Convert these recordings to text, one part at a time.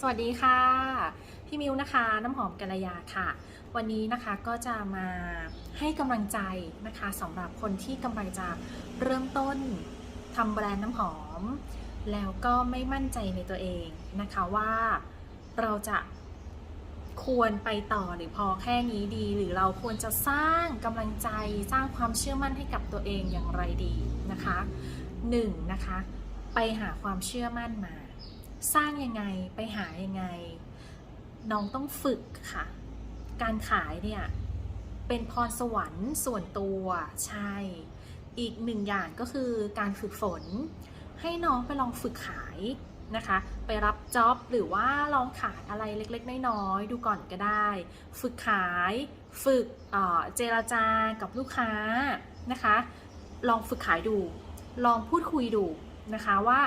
สวัสดีค่ะ พี่มิวนะคะ น้ำหอมกัลยาค่ะ วันนี้นะคะก็จะมาให้กำลังใจนะคะสำหรับคนที่กำลังจะเริ่มต้นทำแบรนด์น้ำหอม แล้วก็ไม่มั่นใจในตัวเองนะคะว่าเราจะควรไปต่อหรือพอแค่นี้ดี หรือเราควรจะสร้างกำลังใจสร้างความเชื่อมั่นให้กับตัวเองอย่างไรดีนะคะหนึ่งนะคะ ไปหาความเชื่อมั่นมา สร้างยังไงไปหายังไง น้องต้องฝึกค่ะ การขายเนี่ย เป็นพรสวรรค์ส่วนตัวใช่ อีกหนึ่งอย่างก็คือการฝึกฝน ให้น้องไปลองฝึกขายนะคะ ไปรับจ็อบหรือว่าลองขายอะไรเล็กๆ น้อยๆ ดูก่อนก็ได้ ฝึกขาย ฝึกเเจรจากับลูกค้านะคะ ลองฝึกขายดู ลองพูดคุยดูนะคะว่า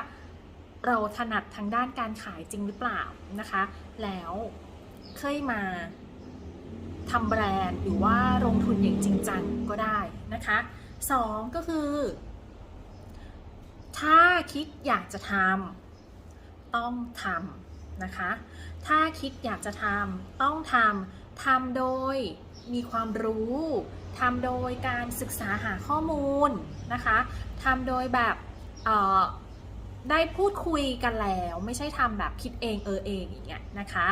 เราถนัดทางด้านการขายจริงหรือเปล่านะคะ แล้วเคยมาทำแบรนด์หรือว่าลงทุนอย่างจริงจังก็ได้นะคะสองก็คือ ถ้าคิดอยากจะทำต้องทำนะคะ ถ้าคิดอยากจะทำต้องทำทำโดยมีความรู้ทำโดยการศึกษาหาข้อมูลนะคะทำโดยแบบเอ่อ ได้พูดคุยกันแล้ว ไม่ใช่ทำแบบคิดเองเออเองอย่างเงี้ยนะคะ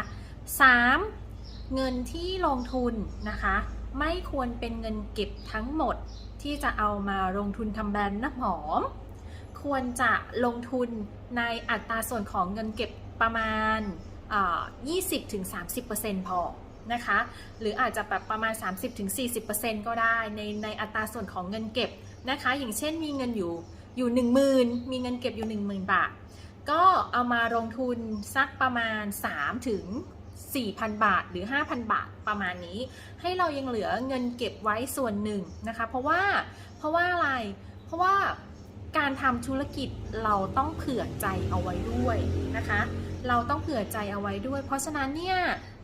3. เงินที่ลงทุนนะคะ ไม่ควรเป็นเงินเก็บทั้งหมดที่จะเอามาลงทุนทำแบรนด์น้ำหอม ควรจะลงทุนในอัตราส่วนของเงินเก็บประมาณเอ่อ20-30%พอนะคะ หรืออาจจะแบบประมาณ 30-40%ก็ได้ในในอัตราส่วนของเงินเก็บนะคะ อย่างเช่นมีเงินอยู่ อยู่ 10,000 มีเงินเก็บอยู่ 10,000 บาท ก็เอามาลงทุนสักประมาณ 3 ถึง 4,000 บาทหรือ 5,000 บาทประมาณนี้ ให้เรายังเหลือเงินเก็บไว้ส่วนหนึ่งนะคะ เพราะว่าเพราะว่าอะไร เพราะว่าการทำธุรกิจเราต้องเผื่อใจเอาไว้ด้วยนะคะ เราต้องเผื่อใจเอาไว้ด้วย เพราะฉะนั้นเนี่ย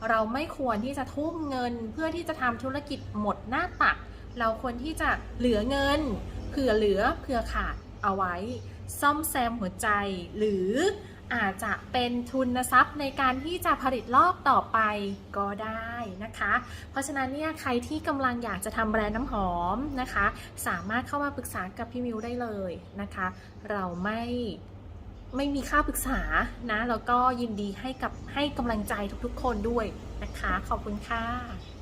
เราไม่ควรที่จะทุ่มเงินเพื่อที่จะทำธุรกิจหมดหน้าตัก เราควรที่จะเหลือเงิน เผื่อเหลือเผื่อขาด เอาไว้ ซ่อมแซมหัวใจ หรืออาจจะเป็นทุนทรัพย์ในการที่จะผลิตรอบต่อไปก็ได้นะคะ เพราะฉะนั้นเนี่ยใครที่กำลังอยากจะทำแบรนด์น้ำหอมนะคะ สามารถเข้ามาปรึกษากับพี่มิวได้เลยนะคะ เราไม่ไม่มีค่าปรึกษานะ แล้วก็ยินดีให้กับให้กำลังใจทุกๆคนด้วยนะคะ ขอบคุณค่ะ